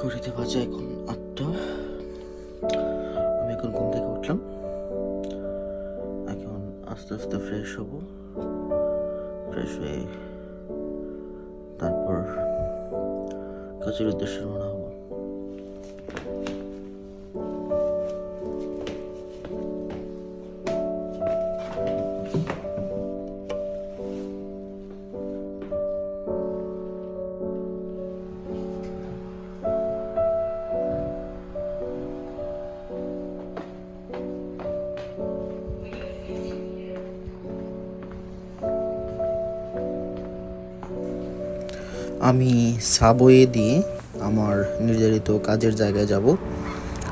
বাজে এখন আটটা আমি এখন ঘুম থেকে উঠলাম। এখন আস্তে আস্তে ফ্রেশ হব। ফ্রেশ হয়ে তারপর কাজের উদ্দেশ্যে রওনা আমি সাবওয়ে দিয়ে আমার নির্ধারিত কাজের জায়গায় যাব।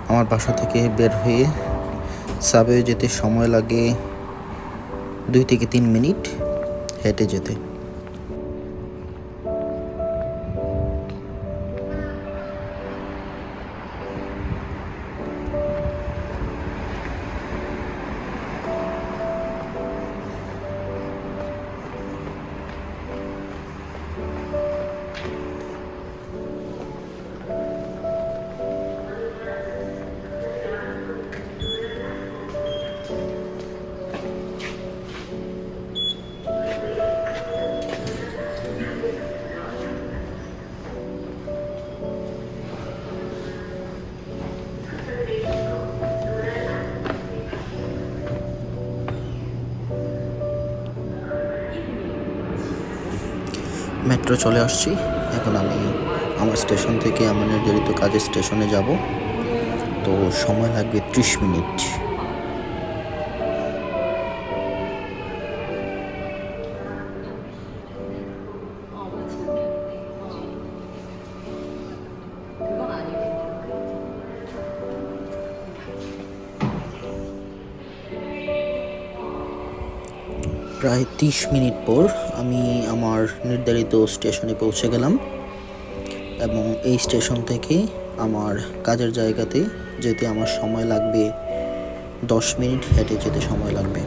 আমার বাসা থেকে বের হয়ে সাবওয়ে যেতে সময় লাগে দুই থেকে তিন মিনিট হেঁটে যেতে। মেট্রো চলে আসছি। এখন আমি আমার স্টেশন থেকে আমার নির্ধারিত কাজের স্টেশনে যাব, তো সময় লাগবে ত্রিশ মিনিট। প্রায় তিরিশ মিনিট পর আমি আমার নির্ধারিত স্টেশনে পৌঁছে গেলাম এবং এই স্টেশন থেকে আমার কাজের জায়গাতে যেতে আমার সময় লাগবে দশ মিনিট, হেঁটে যেতে সময় লাগবে।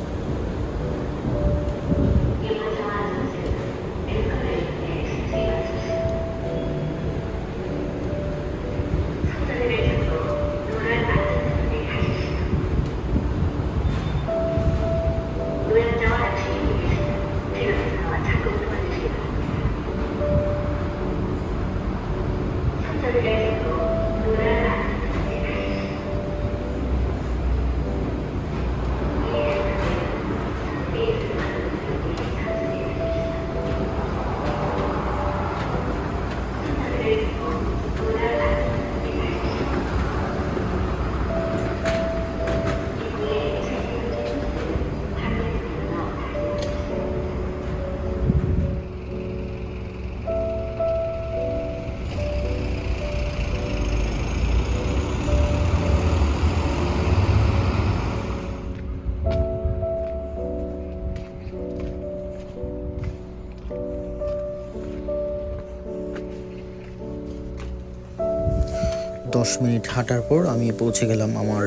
দশ মিনিট হাঁটার পর আমি পৌঁছে গেলাম আমার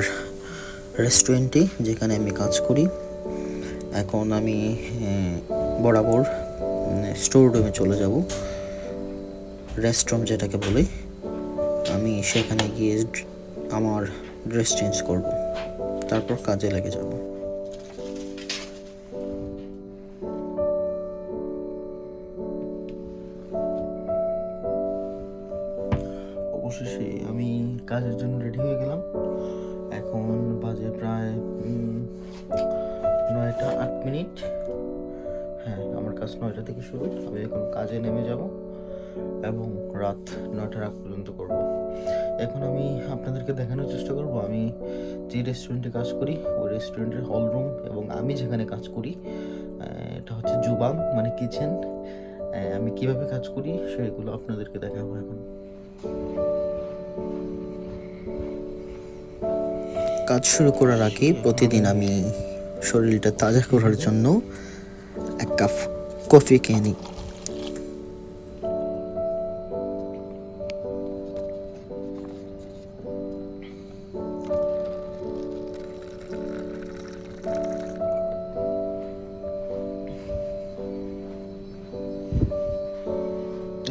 রেস্টুরেন্টে, যেখানে আমি কাজ করি। এখন আমি বরাবর স্টোর রুমে চলে যাব। রেস্টরুম যেটাকে বলে, আমি সেখানে গিয়ে আমার ড্রেস চেঞ্জ করব। তারপর কাজে লেগে যাব। অবশেষে কাজের জন্য রেডি হয়ে গেলাম। এখন বাজে প্রায় নয়টা আট মিনিট। হ্যাঁ আমার কাজ নয়টা থেকে শুরু। আমি এখন কাজে নেমে যাব এবং রাত নয়টার আগ পর্যন্ত করব। এখন আমি আপনাদেরকে দেখানোর চেষ্টা করব। আমি যে রেস্টুরেন্টে কাজ করি, ওই রেস্টুরেন্টের হল রুম এবং আমি যেখানে কাজ করি এটা হচ্ছে জুবাং মানে কিচেন আমি কীভাবে কাজ করি, সেগুলো আপনাদেরকে দেখাবো এখন। কাজ শুরু করার আগে প্রতিদিন আমি শরীরটা তাজা করার জন্য এক কাপ কফি খেয়ে নিই।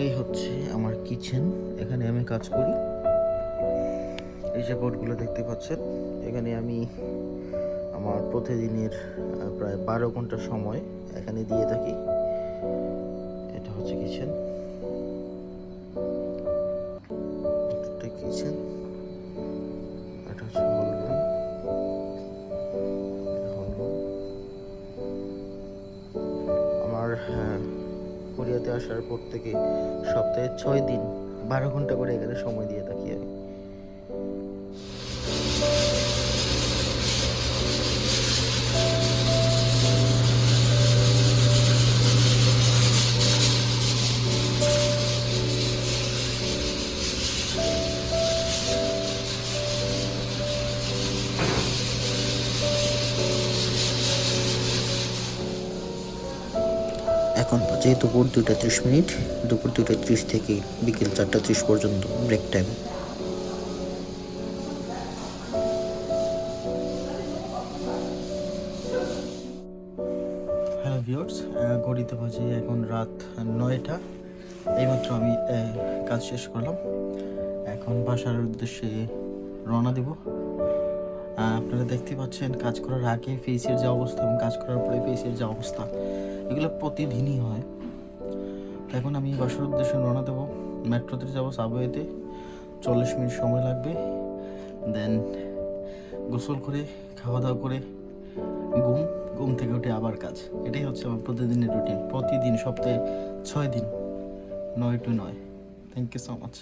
এই হচ্ছে আমার কিচেন। এখানে আমি কাজ করি। এই যে বোর্ডগুলো দেখতে পাচ্ছেন এখানে আমি আমার প্রতিদিনের প্রায় বারো ঘণ্টা সময় এখানে দিয়ে থাকি। এটা হচ্ছে কিচেন কিচেন এটা হচ্ছে আমার হ্যাঁ, কোরিয়াতে আসার পর থেকে সপ্তাহে ছয় দিন বারো ঘণ্টা করে এখানে সময় দিয়ে থাকি আমি। এখন বাজে দুপুর দুটা ত্রিশ মিনিট, দুপুর দুটা ত্রিশ থেকে বিকেল চারটা ত্রিশ পর্যন্ত ব্রেক টাইম হ্যালো ভিউয়ার্স ঘড়িতে বাজে এখন রাত নয়টা। এইমাত্র আমি কাজ শেষ করলাম। এখন বাসার উদ্দেশ্যে রওনা দেব। আপনারা দেখতে পাচ্ছেন কাজ করার আগে ফেসের যে অবস্থা এবং কাজ করার পরে ফেসের যে অবস্থা, এগুলো প্রতিদিনই হয়। এখন আমি বাসার উদ্দেশ্যে রওনা দেবো। মেট্রোতে যাব সাবওয়েতে চল্লিশ মিনিট সময় লাগবে। দেন গোসল করে, খাওয়া দাওয়া করে, ঘুম ঘুম থেকে উঠে আবার কাজ। এটাই হচ্ছে আমার প্রতিদিনের রুটিন প্রতিদিন সপ্তাহে ছয় দিন, নয় টু নয়। Thank you so much